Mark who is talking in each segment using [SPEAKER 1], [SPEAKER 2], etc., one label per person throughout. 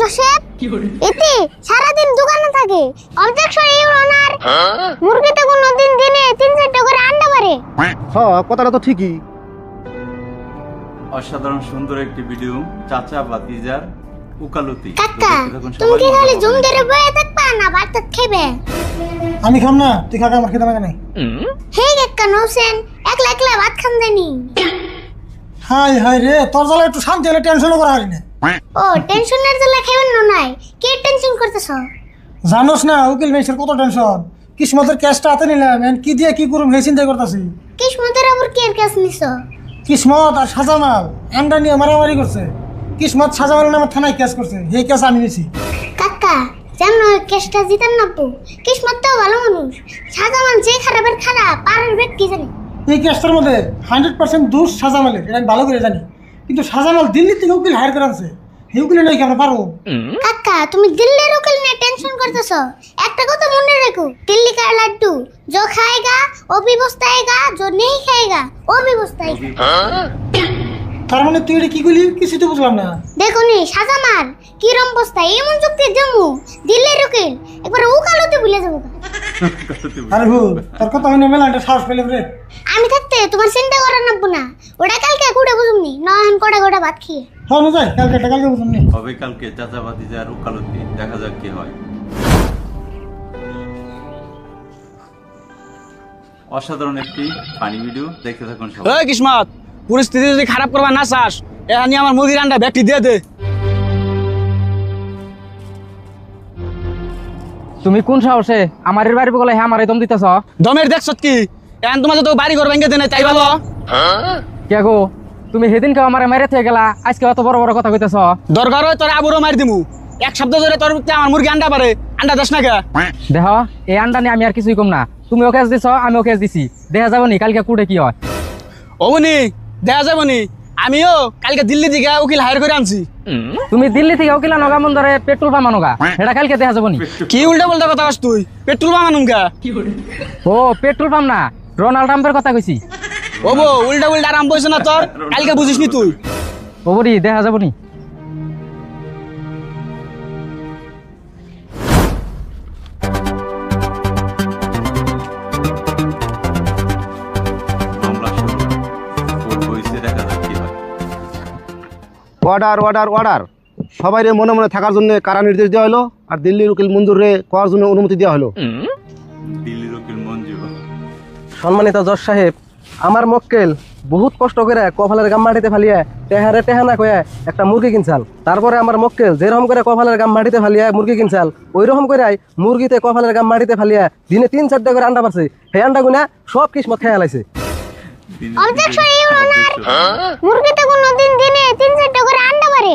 [SPEAKER 1] Joseph. এতে সারাদিন দোকানে থাকে। অবজেকশন ইউরোনার মুরগিতে কোনোদিন দিনে তিন চারটে করে আন্ডা পারে
[SPEAKER 2] হ কথাটা তো ঠিকই।
[SPEAKER 3] অসাধারণ সুন্দর একটি ভিডিও চাচা বাতিজার উকালতি।
[SPEAKER 1] কাকা তুমি কি খালি জুম ধরে বয়ে থাকবা না ভাত খেবে?
[SPEAKER 4] আমি খাম না তুই খাকা আমার খেতে লাগে নাই
[SPEAKER 1] হে কাকা নৌসেন একলা একলা ভাত খান দেনি
[SPEAKER 4] হাই হাই রে তোর জ্বালা একটু শান্তি হলে টেনশনও করা হয় না।
[SPEAKER 1] ও টেনশনের জ্বালা খেবেন না নাই। কে টেনশন করতেছ?
[SPEAKER 4] জানোস না উকিল মেসের কত টেনশন কিসমতের ক্যাশটা হাতে নিলাম এখন কি দিয়ে কি করুম সেই চিন্তা করতেছি।
[SPEAKER 1] কিসমতের আবার কে কাজ নিছ?
[SPEAKER 4] কিসমত আর সাজামাল আন্ডা নিয়ে মারামারি করছে। কিসমত সাজামাল নামে থানায় কেস করছে সেই কেস আমি নিছি।
[SPEAKER 1] কাকা জানো কেসটা জিতান না পু। কিসমত তো ভালো মানুষ। সাজামান যে খারাপের খারাপ বেট কি জানি।
[SPEAKER 4] এই কেসটার মধ্যে হান্ড্রেড পার্সেন্ট দোষ সাজামালের এটা আমি ভালো করে জানি। কিন্তু সাজামাল দিল্লি থেকে উকিল হায়ার করে আনছে সেই উকিলে নাকি আমরা পারবো
[SPEAKER 1] কাকা তুমি দিল্লির উকিল নিয়ে টেনশন করতেছ একটা কথা মনে রেখো দিল্লি কা লাড্ডু जो खाएगा वो भी बस्ताएगा जो नहीं खाएगा वो भी बस्ताएगा
[SPEAKER 4] তার মানে তুই এটা কি করলি কিছু তো বুঝলাম না
[SPEAKER 1] দেখো নি সাজামান কিরম বস্তায় এমন যুক্তি জমু দিল্লির উকিল একবার উকালতে ভুলে যাবো
[SPEAKER 3] উকালতি বুঝি।
[SPEAKER 4] আরে ভুল তোর কথা হইনে মেলা একটা সাহস পেলে রে
[SPEAKER 1] আমি থাকতে তোমার চিন্তা করার নাববো না। ওটা কালকে কুড়ে বুঝুমনি নয়ন কড়া গোটা ভাত খেয়ে।
[SPEAKER 4] হ্যাঁ যাই কালকে একটা কালকে বুঝলাম নি।
[SPEAKER 3] হবে কালকে চাচা বাতিজার উকালতি দেখা যাক কি হয়। অসাধারণ একটি ফানি ভিডিও দেখতে থাকুন সবাই।
[SPEAKER 5] ওই কিসমত পরিস্থিতি যদি খারাপ করবা না চাস এখানে আমার মুরগির আন্ডা ব্যাগটি দিয়ে দে।
[SPEAKER 6] তুমি কোন সাহসে আমার বাড়ি বলে হ্যাঁ আমার দম দিতেছ?
[SPEAKER 5] দমের দেখছ কি এখন তোমার তো বাড়ি ঘর ভেঙে দেনে তাই ভালো
[SPEAKER 6] কে গো? তুমি সেদিনকে আমার মেরে থেকে গেলা আজকে অত বড় বড় কথা কইতেছ?
[SPEAKER 5] দরকার হয় তোর আবুরও মারি দিমু। এক সপ্তাহ ধরে তোর আমার মুরগি আন্ডা পারে আন্ডা দেশ না কে?
[SPEAKER 6] এই আন্ডা নিয়ে আমি আর কিছুই কম না। তুমি ওকে দিছ আমি ওকে দিছি। দেখা যাব নি কালকে কুড়ে কি হয়?
[SPEAKER 5] অমনি দেখা যাব নি। আমিও কালকে দিল্লি থেকে উকিল হায়ার করে আনছি।
[SPEAKER 6] তুমি দিল্লি থেকে ওকিলা নগা মন ধরে পেট্রোল পাম্প আনোগা এটা কালকে দেখা যাব নি।
[SPEAKER 5] কি উল্টা পাল্টা কথা তুই? পেট্রোল বানানুম কা?
[SPEAKER 6] ও পেট্রোল পাম্প না। রোনাল্ড ট্রাম্পের কথা কইছি।
[SPEAKER 5] ও বো উল্টা উল্টা আরাম বইছে না তোর? কালকে বুঝিস নি তুই?
[SPEAKER 6] ও বড়ি দেখা যাব নি।
[SPEAKER 3] হয়
[SPEAKER 2] অর্ডার অর্ডার অর্ডার সবাই মনে মনে থাকার জন্য কারা নির্দেশ দেওয়া হলো? আর দিল্লির উকিল মঞ্জুর রে করার জন্য অনুমতি দেওয়া হলো?
[SPEAKER 7] সম্মানিত জজ সাহেব আমার মক্কেল বহুত কষ্ট করে কপালের গাম মাটিতে ফালিয়ে টেহারে টেহানা কয়ে একটা মুরগি কিনছাল। তারপরে আমার মক্কেল যেরকম করে কপালের গাম মাটিতে ফালিয়ে মুরগি কিনছাল ওই রকম করে মুরগিতে কপালের গাম মাটিতে ফালিয়ে দিনে তিন চারটা করে আন্ডা পারছে। সেই আন্ডা গুনা সব কিসমত খেয়ে লাইছে।
[SPEAKER 3] দিল্লির
[SPEAKER 1] অবজেকশন
[SPEAKER 3] উকিল-
[SPEAKER 1] ইউরোনার
[SPEAKER 3] objection।
[SPEAKER 1] মুরগিতে কোনোদিন দিনে তিন চারটে করে আন্ডা পারে।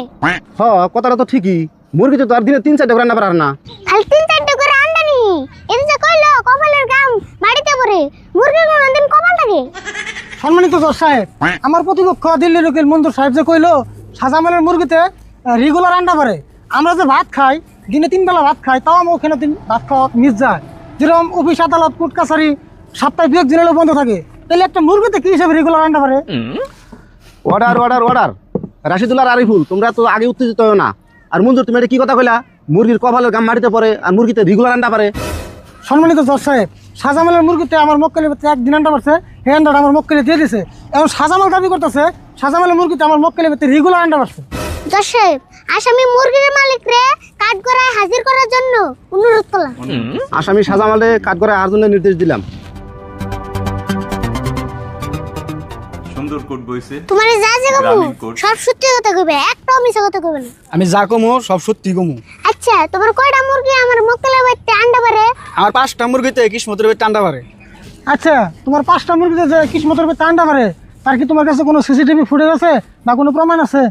[SPEAKER 2] হ কথাটা তো ঠিকই। মুরগিতে তো আর দিনে তিন চারটে করে রান্না পারার না।
[SPEAKER 1] খালি তিন চারটে করে আন্ডা নি এই যে কইলো কপালের গাম বাড়িতে পড়ে মুরগি কোনোদিন কপাল থাকে
[SPEAKER 4] সম্মানিত জজ সাহেব আমার প্রতিপক্ষ দিল্লির উকিল মঞ্জুর সাহেব যে কইলো সাজামালের মুরগিতে রেগুলার আন্ডা পারে আমরা যে ভাত খাই দিনে তিন বেলা ভাত খাই তাও আমার ওখানে তিন ভাত খাওয়া মিস যায়। যেরকম অফিস আদালত কোর্ট কাছারি সপ্তাহে বিয়োগ দিনের বন্ধ থাকে। তাহলে একটা মুরগিতে কি হিসাবে রেগুলার আন্ডা পারে
[SPEAKER 2] অর্ডার অর্ডার অর্ডার রাশিদুল্লাহ আর আরিফুল তোমরা তো আগে উত্তেজিত হও না। আর মঞ্জুর তুমি এটা কি কথা কইলা? মুরগির কপালের গাম মাটিতে পড়ে আর মুরগিতে রেগুলার আন্ডা পারে
[SPEAKER 4] সম্মানিত জজ সাহেব সাজামালের মুরগিতে আমার মক্কেলের ভিতরে একদিন আন্ডা পারছে এই আন্ডাটা আমার মক্কেলে দিয়ে দিছে। এখন সাজামাল দাবি করতেছে সাজামালের মুরগিতে আমার মক্কেলের ভিতরে রেগুলার আন্ডা
[SPEAKER 1] জশেব আসামি মুরগির মালিক রে কাঠ গড়ায় হাজির করার জন্য অনুরোধ করলাম।
[SPEAKER 2] আসামি সাজামালে কাঠ করে আর জন্য নির্দেশ দিলাম।
[SPEAKER 3] সুন্দর কোর্ট বইছে।
[SPEAKER 1] তোমার যা যে কবু সব সত্যি কথা কইবে একটাও মিছা কথা কইবে না।
[SPEAKER 5] আমি যা কমু সব সত্যি কমু।
[SPEAKER 1] আচ্ছা তোমার কয়টা মুরগি আমার মক্কেলের বাড়িতে আন্ডা পারে
[SPEAKER 5] আমার পাঁচটা মুরগিতে কিসমতের ভিতরে টান্ডা পারে
[SPEAKER 4] আচ্ছা তোমার পাঁচটা মুরগিতে যে কিসমতের ভিতরে টান্ডা পারে তার কি তোমার কাছে কোনো সিসিটিভি ফুটেজ আছে না কোনো প্রমাণ আছে?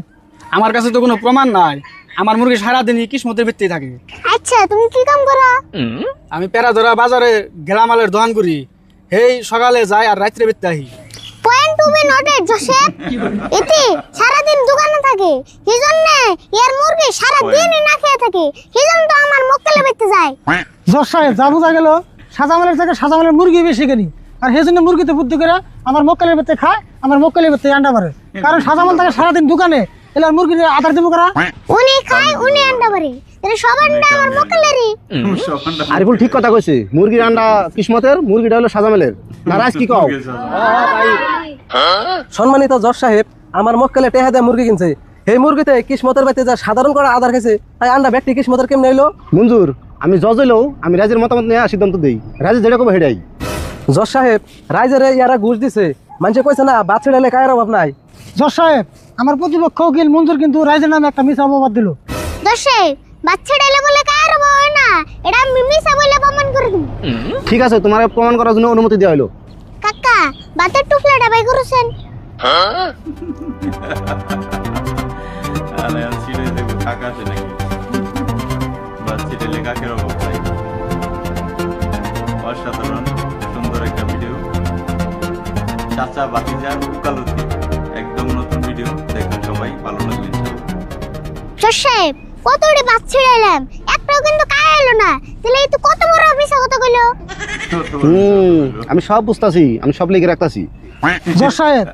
[SPEAKER 5] আমার কাছে তো কোনো প্রমাণ নাই। আমার মুরগি সারাদিনই কিসমতের ভিত্তি থাকে।
[SPEAKER 1] আচ্ছা তুমি কি কাম করো?
[SPEAKER 5] আমি পেরাধরা বাজারে গেলামালের দোকান করি। এই সকালে যাই আর রাত্রে ভিত্তি আহি
[SPEAKER 1] জোসেফ। এতে সারাদিন দোকানে থাকে। জন্য এর মুরগি সারা দিন না খেয়ে থাকে। জন্য তো আমার মক্কেলের বাড়িতে যায়।
[SPEAKER 4] জজ সাহেব যা বোঝা গেল সাজামালের থেকে সাজামালের মুরগি বেশি কিনি। আর সেই জন্য মুরগিতে বুদ্ধি করে আমার মক্কেলের খায় আমার মক্কেলের আন্ডা পারে কারণ সাজামাল থাকে সারাদিন দোকানে এলার মুরগির আধার দেবো করা?
[SPEAKER 1] উনি খায় উনি আন্ডা পারে
[SPEAKER 2] আরিফুল ঠিক কথা কইছে মুরগির আন্ডা কিসমতের মুরগিটা হলো সাজামেলের। না রাজ কি কও?
[SPEAKER 7] সম্মানিত জজ সাহেব আমার মক্কেলে টেহা দিয়ে মুরগি কিনছে। এই মুরগিতে কিসমতের বাড়িতে যা সাধারণ করে আধার খেয়েছে তাই আন্ডা ব্যক্তি কিসমতের কেমন এলো
[SPEAKER 2] মঞ্জুর আমি জজ হইলেও আমি রাজের মতামত নিয়ে সিদ্ধান্ত দেই। রাজে যেটা কবে হেডাই
[SPEAKER 7] জজ সাহেব রাইজেরে ইয়ারা ঘুষ দিছে। মানুষে কইছে না বাদ ছেড়ে কায়ের অভাব নাই।
[SPEAKER 4] জজ সাহেব আমার প্রতিপক্ষ উকিল মঞ্জুর কিন্তু রাইজের নামে একটা মিস অপবাদ দিল।
[SPEAKER 1] বলে না? এটা বলে প্রমাণ করে দিই
[SPEAKER 2] ঠিক আছে তোমার প্রমাণ করার জন্য অনুমতি দেওয়া হলো
[SPEAKER 1] বাতের টুফলাটা বাই করেছেন।
[SPEAKER 3] আরে আর ছিঁড়ে দেবো কাকা আছে নাকি? বাস ছিঁড়ে কাকের অভাব নাই অসাধারণ সুন্দর একটা ভিডিও চাচা বাতিজার উকালতি একদম নতুন ভিডিও দেখবেন সবাই ভালো লাগবে।
[SPEAKER 1] দর্শে কত ওরে বাচ্চা ডাইলাম একটাও কিন্তু কায় এলো না। তাহলে এই তো কত বড় মিশা কথা কইলো?
[SPEAKER 2] হুম আমি সব বুঝতাছি আমি সব লিখে রাখতাছি।
[SPEAKER 4] সাহেব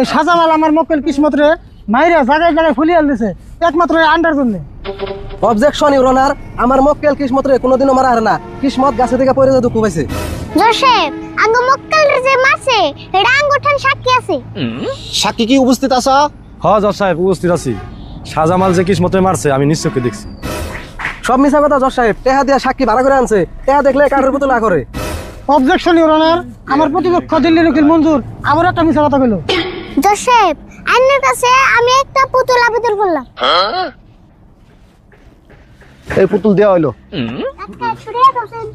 [SPEAKER 4] এই সাজামাল আমার মক্কেল কিসমত রে মাইরা জায়গায় জায়গায় ফুলিয়াল দিছে একমাত্র আন্ডার জন্য।
[SPEAKER 7] অবজেকশন ইউর অনার আমার মক্কেল কিসমত রে কোনোদিনও মারা হারে না। কিসমত গাছে থেকে পড়ে যে দুঃখ পাইছে।
[SPEAKER 1] দর্শে আঙ্গ মক্কেল যে মারছে এটা আঙ্গুঠান সাক্ষী আছে।
[SPEAKER 2] সাক্ষী কি উপস্থিত আছা?
[SPEAKER 8] হ জজ সাহেব উপস্থিত আছি। শাহজামাল যে কিসমতে মারছে আমি নিশ্চয়কে দেখছি।
[SPEAKER 7] সব মিশা কথা জজ সাহেব। টেহা দিয়া সাক্ষী ভাড়া করে আনছে। টেহা দেখলে কাঠের পুতুলা করে।
[SPEAKER 4] অবজেকশন ইউর অনার আমার প্রতিপক্ষ দিল্লির উকিল মঞ্জুর। আবার একটা মিশা কথা কইলো।
[SPEAKER 1] দর্শে আইনের কাছে আমি একটা পুতুল আবেদন করলাম।
[SPEAKER 2] এই পুতুল দেওয়া হলো
[SPEAKER 1] কাকা ছুড়িয়ে দর্শন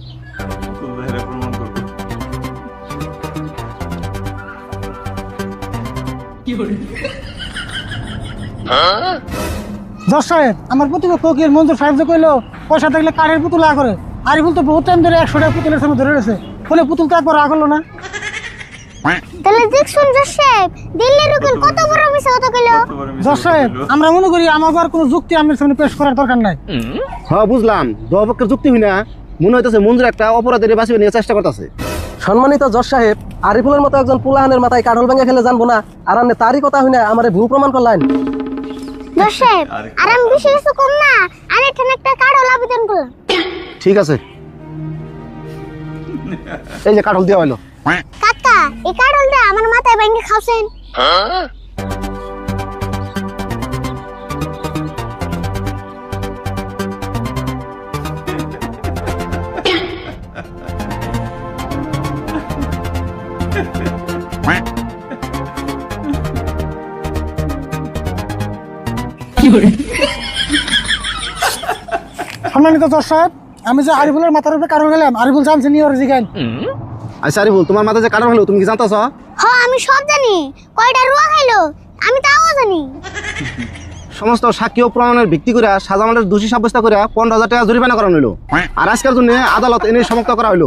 [SPEAKER 4] জজ সাহেব আমার প্রতিপক্ষ মঞ্জুর সাহেব যে কইলো পয়সা থাকলে কাঠের পুতুলা করে। আরিফুল তো বহুত টাইম ধরে একশো টাকা পুতুলের সামনে ধরে রয়েছে। বলে পুতুল কাক করা করল না।
[SPEAKER 1] তাহলে দেখছুন দর্শে দিল্লির উকিল কত বড় মিশা কথা কইলো?
[SPEAKER 4] জজ সাহেব আমরা মনে করি আর কোনো যুক্তি আমার সামনে পেশ করার দরকার নাই।
[SPEAKER 2] হ্যাঁ বুঝলাম। দপক্ষের যুক্তি হই না। মনে হইতেছে মঞ্জুর একটা অপরাধের বাঁচিয়ে নিয়ে চেষ্টা করতেছে।
[SPEAKER 7] সম্মানিত জজ সাহেব আরিফুলের মতো একজন পুলাহানের মাথায় কাঠল ভেঙে খেলে জানব না। আর তারই কথা হই না আমার ভুল প্রমাণ করলেন
[SPEAKER 1] দর্শে আর আমি বেশি কিছু কম না। আর এখানে একটা কাঠল আবেদন করলাম
[SPEAKER 2] ঠিক আছে। এই যে কাঠল দেওয়া হলো।
[SPEAKER 1] কাকা এই কার্ডলটা আমার মাথায় ভেঙে খাওছেন।
[SPEAKER 4] সম্মানিত সাহেব আমি যে আরিফুলের মাথার উপরে কারণ গেলাম আরিফুল জিগাইন
[SPEAKER 2] আচ্ছা আরিফুল তোমার মাথায় যে কাঠল হলো তুমি কি জানতাছ?
[SPEAKER 1] হ আমি সব জানি। কয়টা রুয়া খাইলো আমি তাও জানি।
[SPEAKER 2] সমস্ত সাক্ষী ও প্রমাণের ভিত্তি করে সাজামালের দোষী সাব্যস্ত করে পনেরো হাজার টাকা জরিমানা করানো হইল। আর আজকের জন্য আদালত এনে সমাপ্ত করা হইল।